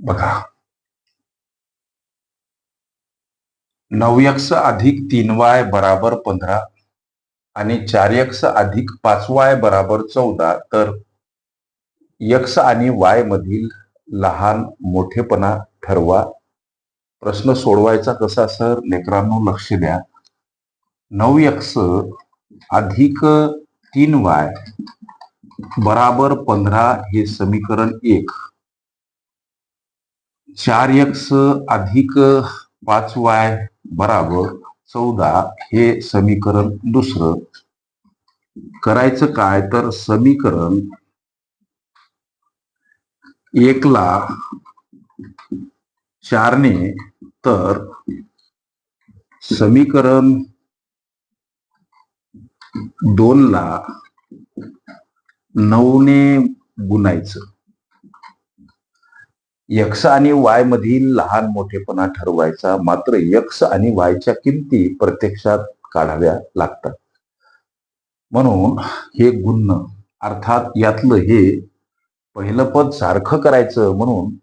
बघा. नऊ एक्स अधिक तीन वाय बराबर पंधरा आणि चार एक्स अधिक पाच वाय बराबर चौदा तर यक्ष आणि वाय मधील लहान मोठेपणा ठरवा. प्रश्न सोडवायचा कसा सर? लेकरांनो लक्ष द्या. नऊ एक्स अधिक तीन वाय बराबर पंधरा हे समीकरण एक. चार एक्स अधिक पाच वाय बराबर चौदा हे समीकरण दुसरं. करायचं काय? तर समीकरण एकला चारने तर समीकरण दोनला नऊने गुणायचं. यक्ष आणि वाय मधील लहान मोठेपणा ठरवायचा मात्र यक्ष आणि वायच्या किमती प्रत्यक्षात काढाव्या लागतात. म्हणून हे गुण अर्थात यातलं हे पहिलं पद सारखं करायचं म्हणून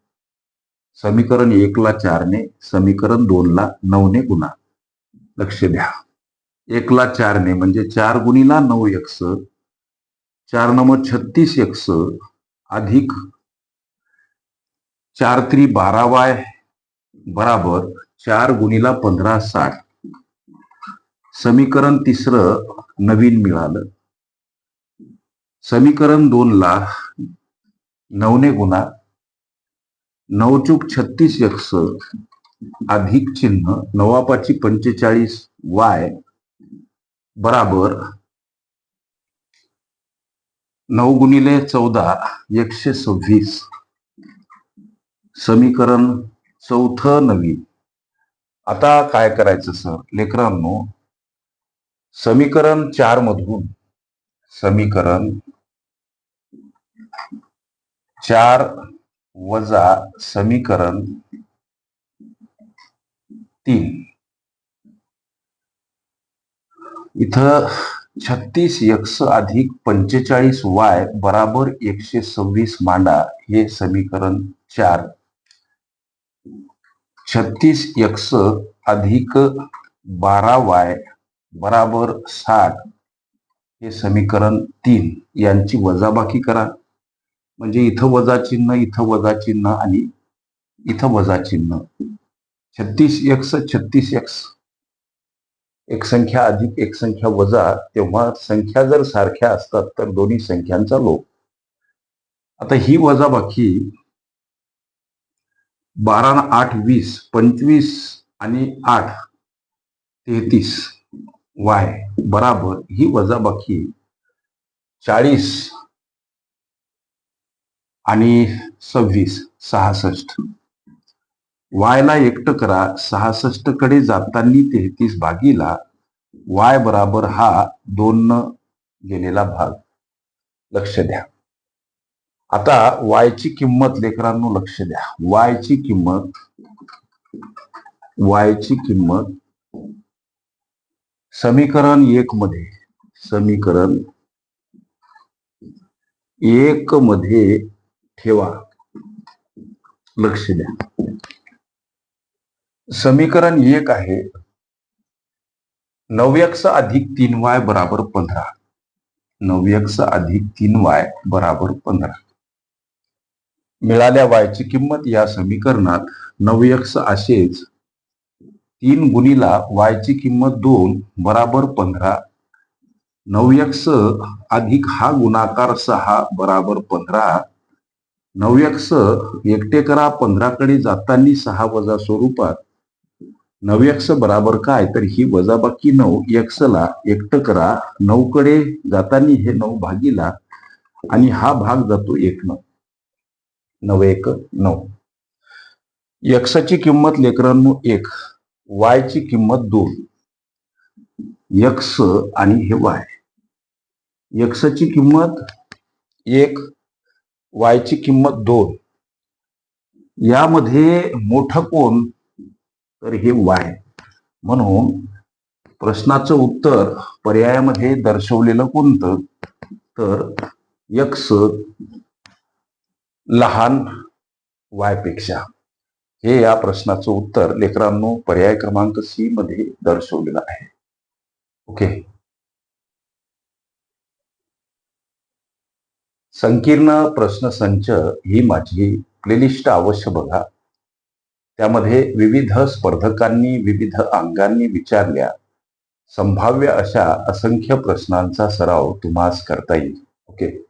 समीकरण एकला चारने समीकरण दोनला नऊने गुणा. लक्ष द्या. एकला चारने म्हणजे चार गुणीला नऊ यक्ष चार नंबर छत्तीस यक्ष अधिक चार त्री बारा वाय बराबर चार गुणीला पंधरा साठ. समीकरण तिसरं नवीन मिळालं. समीकरण दोनला नवने गुणा. नऊ चूक छत्तीस यक्ष अधिक चिन्ह नवापाची पंचेचाळीस वाय बराबर नऊ गुणिले चौदा एकशे सव्वीस. समीकरण चौथं नवीन आता काय करायचं सर? लेकरांनो समीकरण चार मधून समीकरण चार वजा समीकरण तीन. इथं छत्तीस एक्स अधिक पंचेचाळीस वाय बराबर एकशे सव्वीस मांडा हे समीकरण चार. छत्तीस एक्स अधिक बारा वाय बराबर साठ हे समीकरण तीन. यांची वजाबाकी करा. म्हणजे इथं वजा चिन्ह इथं वजा चिन्ह आणि इथं वजा चिन्ह. छत्तीस एक्स छत्तीस एक्स एक संख्या अधिक एक संख्या वजा. तेव्हा संख्या जर सारख्या असतात तर दोन्ही संख्यांचा लोप. आता ही वजाबाकी बारा आठ वीस पंचवीस आणि आठ तेहतीस. वाय बराबर ही वजाबाकी चाळीस आणि सव्वीस सहासष्ट. वायला एकटं करा सहासष्टकडे जाताना तेहतीस भागीला वाय बराबर हा दोन गेलेला भाग. लक्ष द्या. आता वायची किंमत लेकरांनो लक्ष द्या. वायची किंमत वायची किंमत समीकरण एक मध्ये समीकरण एक मध्ये ठेवा. लक्ष द्या. समीकरण एक आहे नव्यक्स अधिक तीन वाय बराबर पंधरा. नव्यक्स अधिक तीन वाय बराबर पंधरा. मिळाल्या वायची किंमत या समीकरणात नवयक्ष असेच. तीन गुणीला वायची किंमत दोन बराबर पंधरा. नवयक्ष अधिक हा गुणाकार सहा बराबर पंधरा. नवयक्ष एकटे करा पंधराकडे जातानी सहा वजा स्वरूपात. नव्यक्स बराबर काय? तर ही वजाबाकी नऊ यक्षला एकटं करा. नऊ कडे जाताना हे नऊ भागीला आणि हा भाग जातो एक नऊ. नऊ एक नऊ. यक्सची किंमत लेकरांनो एक वायची किंमत दोन. यक्ष आणि हे वाय यक्सची किंमत एक वायची किंमत दोन. यामध्ये मोठं कोण? तर हे वाय म्हणून प्रश्नाचं उत्तर पर्यायामध्ये दर्शवलेलं कोणतं? तर यक्ष लहान वायपेक्षा हे या प्रश्नाचं उत्तर लेकरांनो पर्याय क्रमांक सी मध्ये दर्शवलेलं आहे. ओके. संकीर्ण प्रश्नसंच ही माझी प्लेलिस्ट अवश्य बघा. त्यामध्ये विविध स्पर्धकांनी विविध अंगांनी विचारल्या संभाव्य अशा असंख्य प्रश्नांचा सराव तुम्हास करता येईल. ओके.